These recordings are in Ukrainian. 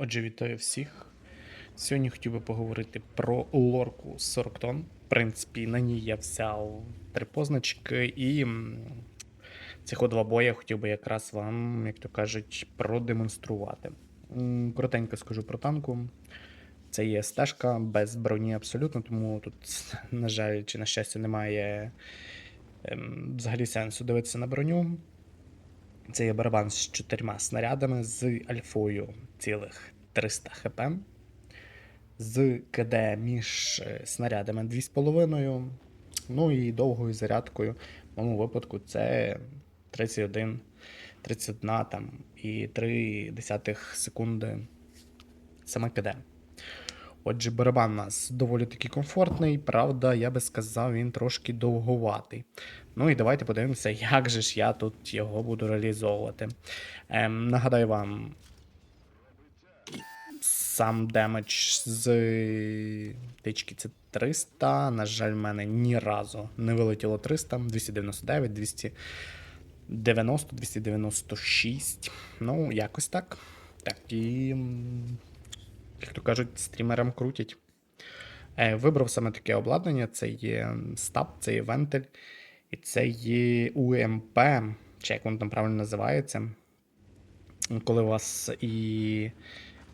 Отже, вітаю всіх. Сьогодні хотів би поговорити про лорку 40 тонн. В принципі, на ній я взяв три позначки, і цих два бої я хотів би якраз вам, як то кажуть, продемонструвати. Коротенько скажу про танку. Це є стежка без броні абсолютно, тому тут, на жаль, чи на щастя, немає ем, взагалі сенсу дивитися на броню. Це є барабан з чотирма снарядами з альфою цілих 300 хп. З КД між е, снарядами 2,5. Ну і довгою зарядкою. В моєму випадку це 31, 31 там, і 3 десятих секунди саме КД. Отже, барабан у нас доволі таки комфортний, правда, я би сказав, він трошки довговатий. Ну і давайте подивимося, як же ж я тут його буду реалізовувати. Ем, нагадаю вам, сам демедж з тички це 300. На жаль, в мене ні разу не вилетіло 300, 299, 290, 296. Ну, якось так. Так, і. Як то кажуть, стрімерам крутять. Е, Вибрав саме таке обладнання: це є стаб, це є вентиль, і це є УМП, чи як воно там правильно називається. Коли у вас і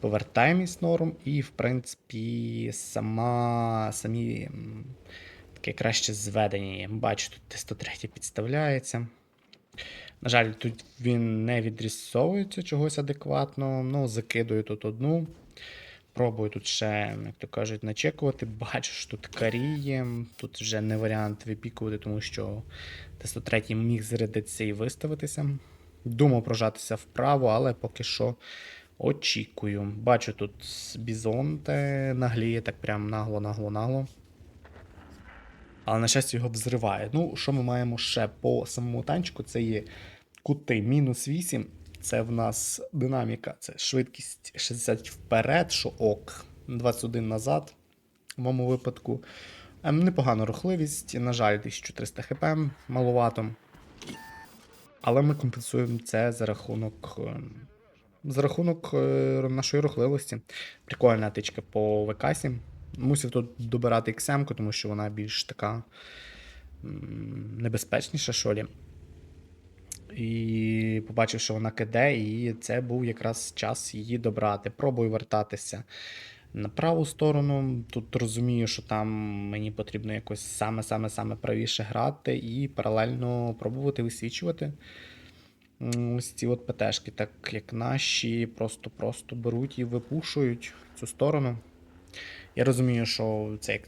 повертаємість норм, і, в принципі, сама, самі таке краще зведення. Бачу, тут Т-103 підставляється. На жаль, тут він не відрісовується чогось адекватно. Ну, закидую тут одну. Пробую тут ще, як то кажуть, начекувати. Бачу, що тут каріє. Тут вже не варіант випікувати, тому що Т-103 міг зарядитися і виставитися. Думав прожатися вправо, але поки що очікую. Бачу тут бізонте нагліє, так прям нагло, нагло, нагло. Але, на щастя, його взриває. Ну, що ми маємо ще по самому танчику? Це є кути мінус 8. Це в нас динаміка, це швидкість 60 вперед, що ок, 21 назад. В моєму випадку. Ем, Непогана рухливість, на жаль, 1300 хп, маловато. Але ми компенсуємо це за рахунок. ем, За рахунок е, нашої рухливості. Прикольна тичка по ВКСі. Мусив тут добирати XM, тому що вона більш така небезпечніша, що лі. І побачив, що вона киде, і це був якраз час її добрати. Пробую вертатися на праву сторону. Тут розумію, що там мені потрібно якось саме-саме-саме правіше грати і паралельно пробувати висвічувати. Ось ці от ПТшки, так як наші, просто-просто беруть і випушують цю сторону. Я розумію, що це, як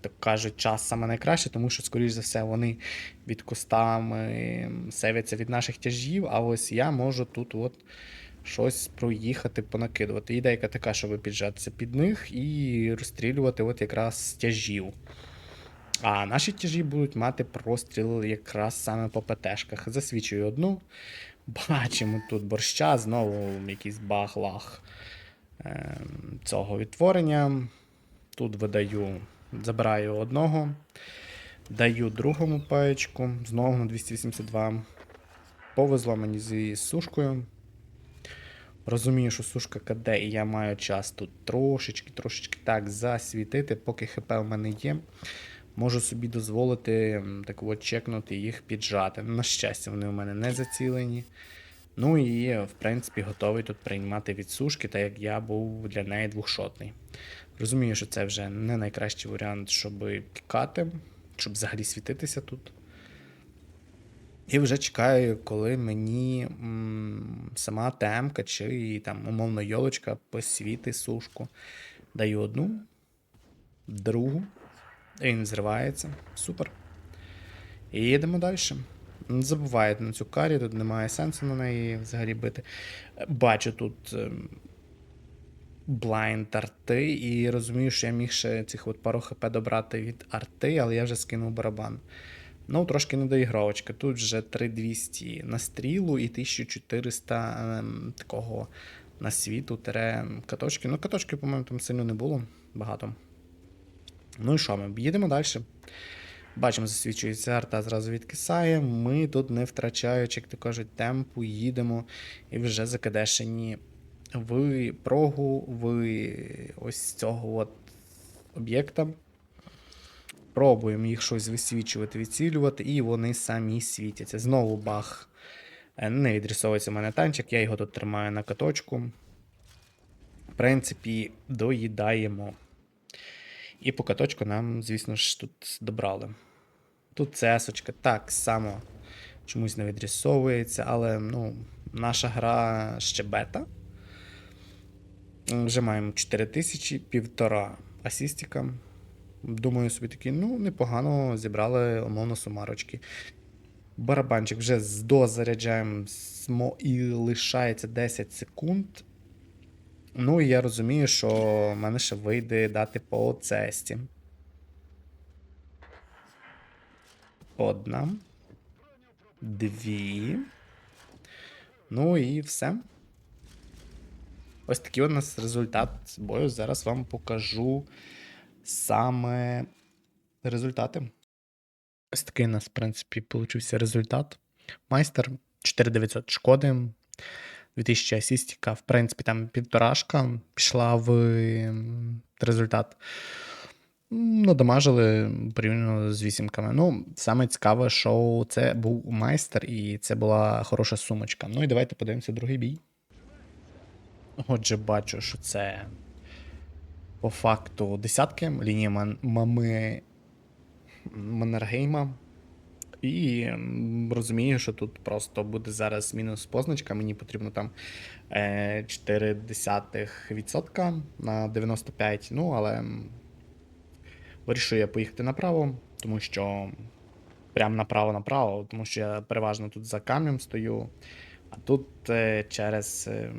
так кажуть, час саме найкраще, тому що, скоріш за все, вони від кустами севяться від наших тяжів, а ось я можу тут от щось проїхати, понакидувати. Ідейка така, щоб піджатися під них і розстрілювати от якраз тяжів. А наші тяжі будуть мати простріл якраз саме по ПТшках. Засвічую одну. Бачимо тут борща, знову якийсь баг-лаг ем, цього відтворення. Тут видаю, забираю одного, даю другому паєчку, знову на 282. Повезло мені зі сушкою. Розумію, що сушка КД, і я маю час тут трошечки, трошечки так засвітити, поки ХП в мене є. Можу собі дозволити так от чекнути їх піджати. На щастя, вони у мене не зацілені. Ну і, в принципі, готовий тут приймати відсушки, так як я був для неї двохшотний. Розумію, що це вже не найкращий варіант, щоб пікати, щоб взагалі світитися тут. І вже чекаю, коли мені м, сама темка чи там, умовно йолочка посвіти сушку. Даю одну, другу. І він зривається. Супер. І їдемо далі. Не забувайте на цю карі, тут немає сенсу на неї взагалі бити. Бачу тут ем, блайнд арти, і розумію, що я міг ще цих от пару хп добрати від арти, але я вже скинув барабан. Ну, трошки недоігровочка. Тут вже 3200 на стрілу і 1400 ем, такого на світу тире каточки. Ну, каточки, по-моєму, там сильно не було багато. Ну і що ми? Їдемо далі. Бачимо, засвідчується арта зразу відкисає. Ми тут, не втрачаючи, як то кажуть, темпу, їдемо і вже закадешені в прогу, в ось цього от об'єкта. Пробуємо їх щось висвічувати, відсвілювати, і вони самі світяться. Знову баг. Е, Не відрисовується в мене танчик, я його тут тримаю на каточку. В принципі, доїдаємо. І по каточку нам, звісно ж, тут добрали. Тут цесочка так само чомусь не відрисовується, але ну, наша гра ще бета. Вже маємо 4000, півтора асістіка. Думаю, собі такі, ну, непогано зібрали умовно сумарочки. Барабанчик вже з- дозаряджаємо і лишається 10 секунд. Ну, і я розумію, що в мене ще вийде дати по цесті. Одна. Дві. Ну і все. Ось такий у нас результат бою. Зараз вам покажу саме результати. Ось такий у нас, в принципі, получився результат. Майстер 4900 шкоди, 2000 асістіка. В принципі, там півторашка пішла в результат. М, Надамажили порівняно з вісімками. Ну, саме цікаве, що це був майстер, і це була хороша сумочка. Ну і давайте подивимося другий бій. Отже, бачу, що це по факту десятки лінія мами Маннергейма. І розумію, що тут просто буде зараз мінус позначка. Мені потрібно там е, 0,4% на 95. Ну, але вирішую я поїхати направо, тому що прям направо-направо, тому що я переважно тут за камнем стою. А тут е, через е,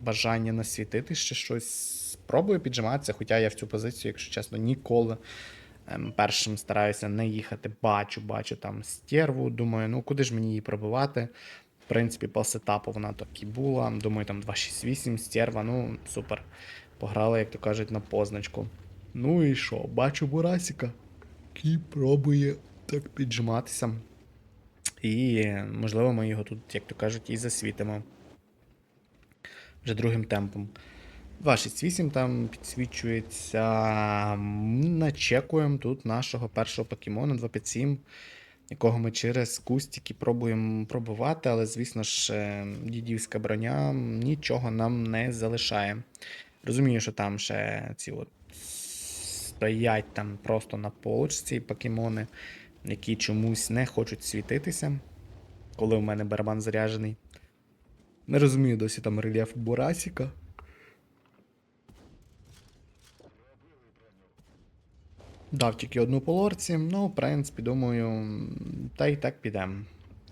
бажання насвітити ще щось спробую піджиматися, хоча я в цю позицію, якщо чесно, ніколи першим стараюся не їхати. Бачу, бачу там стерву. Думаю, ну куди ж мені її пробивати? В принципі, по сетапу вона так і була. Думаю, там 268, стерва, ну супер. Пограли, як то кажуть, на позначку. Ну і що? Бачу Бурасіка, який пробує так піджиматися. І, можливо, ми його тут, як то кажуть, і засвітимо. Вже другим темпом. 268 там підсвічується. Начекуємо тут нашого першого покемона 257, якого ми через кустики пробуємо пробувати, але, звісно ж, е, дідівська броня нічого нам не залишає. Розумію, що там ще ці от стоять там просто на полочці покемони, які чомусь не хочуть світитися, коли в мене барабан заряджений. Не розумію досі там рельєф Бурасіка. Дав тільки одну по лорці, ну, в принципі, думаю, та й так підемо.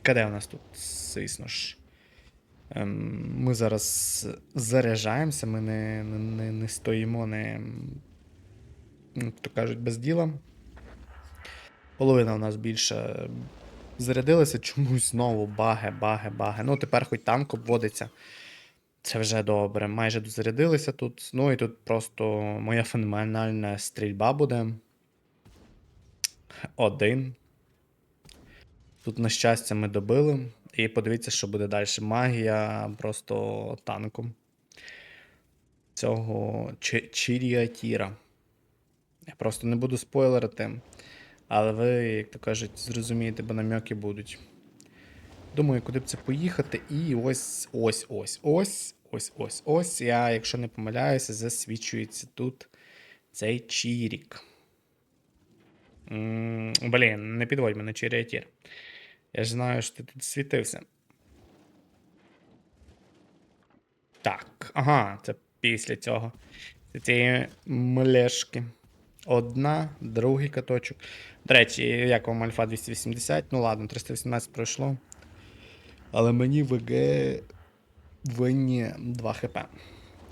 Каде у нас тут, звісно ж? Ем, ми зараз заряджаємося, ми не, не, не, стоїмо, не, то кажуть, без діла. Половина у нас більше зарядилася, чомусь знову баги, баги, баги. Ну, тепер хоч танк обводиться. Це вже добре. Майже дозарядилися тут. Ну і тут просто моя феноменальна стрільба буде. Один. Тут, на щастя, ми добили. І подивіться, що буде далі. Магія просто танком. Цього Чіріатіра. Я просто не буду спойлерити. Але ви, як то кажуть, зрозумієте, бо намеки будуть. Думаю, куди б це поїхати. І ось, ось, ось, ось, ось, ось, ось. Я, якщо не помиляюся, засвічується тут цей чірік. Блін, не підводь мене чиріатір. Я ж знаю, що ти тут світився. Так, ага, це після цього. Це цієї млешки. Одна, другий каточок. До речі, як вам альфа 280? Ну ладно, 318 пройшло. Але мені ВГ винні 2 хп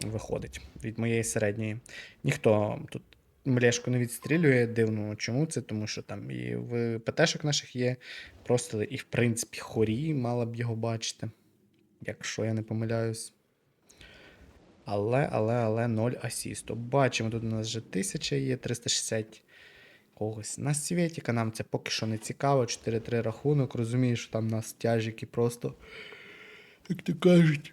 виходить від моєї середньої. Ніхто тут млешку не відстрілює. Дивно, чому це? Тому що там і в ПТшок наших є. Просто і, в принципі, хорі мала б його бачити. Якщо я не помиляюсь. Але, але, але 0 асісту. Бачимо, тут у нас вже 1000 є, 360 когось на світіка. Нам це поки що не цікаво. 4-3 рахунок. Розумію, що там у нас тяжики просто, як то кажуть.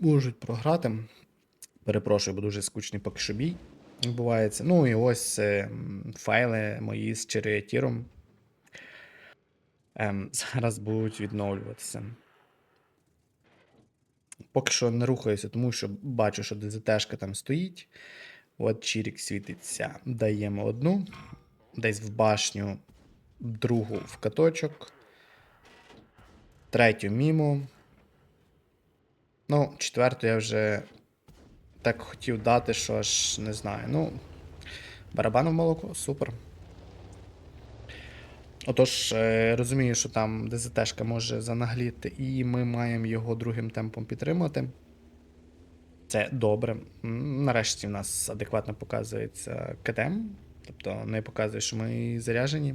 можуть програти. Перепрошую, бо дуже скучний поки що бій відбувається. Ну і ось е, файли мої з черетіром. Ем, зараз будуть відновлюватися. Поки що не рухаюся, тому що бачу, що ДЗТшка там стоїть. От Чірік світиться. Даємо одну. Десь в башню, другу в каточок. Третю мімо. Ну, четверту я вже так хотів дати, що аж не знаю. Ну, барабан в молоко, супер. Отож, е, розумію, що там ДЗТшка може занагліти, і ми маємо його другим темпом підтримати. Це добре. Нарешті в нас адекватно показується КТМ, тобто не показує, що ми заряжені.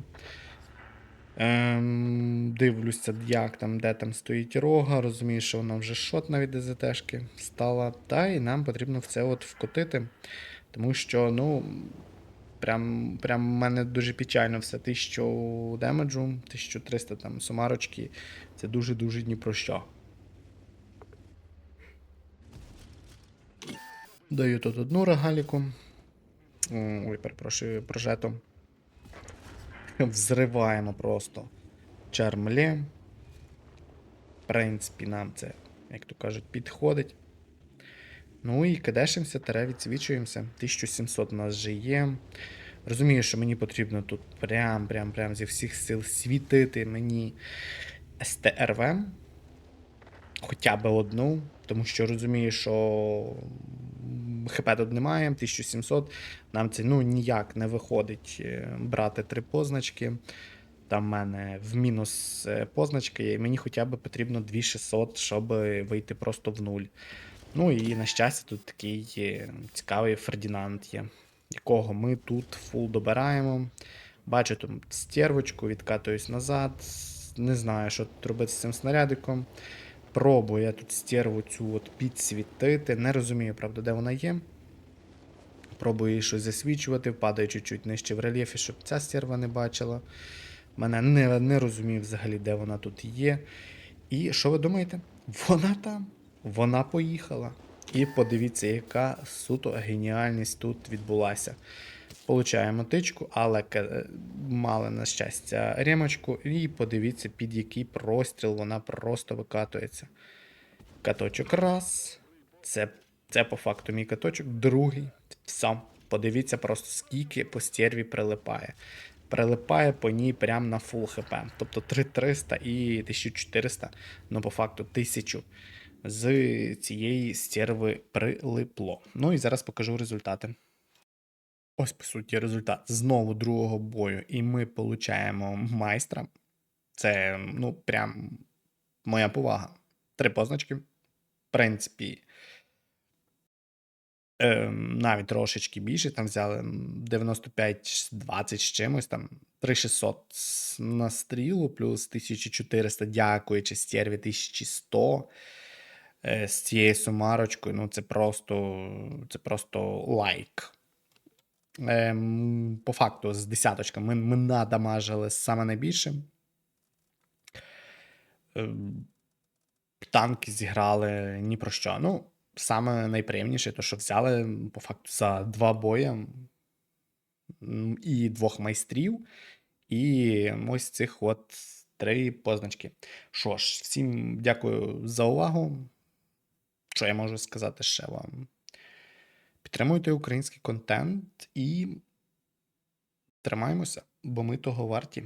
Ем, дивлюся, як там, де там стоїть рога, розумію, що вона вже шот навіть ДЗТшки стала. Та і нам потрібно в це от вкотити. Тому що, ну, прям, прям в мене дуже печально все. 1000 демеджу, 1300 там сумарочки. Це дуже-дуже ні про що. Даю тут одну регаліку. М, Ой, перепрошую, прожето. Взриваємо просто чармлі. В принципі, нам це, як то кажуть, підходить. Ну і кидешимося, тере відсвічуємося. 1700 у нас вже є. Розумію, що мені потрібно тут прям, прям, прям зі всіх сил світити мені СТРВ. Хоча б одну, тому що розумію, що ХП тут немає, 1700. Нам це ну, ніяк не виходить е, брати три позначки. Там в мене в мінус е, позначки, і мені хоча б потрібно 2600, щоб вийти просто в нуль. Ну і на щастя, тут такий е, цікавий Фердінанд є, якого ми тут фул добираємо. Бачу тут стервочку, відкатуюсь назад. Не знаю, що тут робити з цим снарядиком. Пробую тут стерву цю от підсвітити. Не розумію, правда, де вона є. Пробую її щось засвічувати, падаю чуть-чуть нижче в рельєфі, щоб ця стерва не бачила. Мене не, не розумію взагалі, де вона тут є. І що ви думаєте? Вона там. Вона поїхала. І подивіться, яка суто геніальність тут відбулася. Получаємо тичку, але мали на щастя ремочку. І подивіться, під який простріл вона просто викатується. Каточок раз. Це, це по факту мій каточок. Другий. Все. Подивіться просто, скільки по стерві прилипає. Прилипає по ній прямо на фул хп. Тобто 3300 і 1400, ну по факту 1000 з цієї стерви прилипло. Ну і зараз покажу результати. Ось, по суті, результат знову другого бою, і ми получаємо майстра. Це, ну, прям моя повага. Три позначки. В принципі, ем, навіть трошечки більше. Там взяли 95-20 з чимось, там 3600 на стрілу, плюс 1400, дякуючи стерві 1100 е, з цією сумарочкою. Ну, це просто, це просто лайк. Ем, по факту, з десяточками ми, ми надамажили саме найбільше. Ем, танки зіграли ні про що. Ну, саме найприємніше, то що взяли по факту за два бої і двох майстрів, і ось цих от три позначки. Що ж, всім дякую за увагу. Що я можу сказати ще вам? Підтримуйте український контент і тримаємося, бо ми того варті.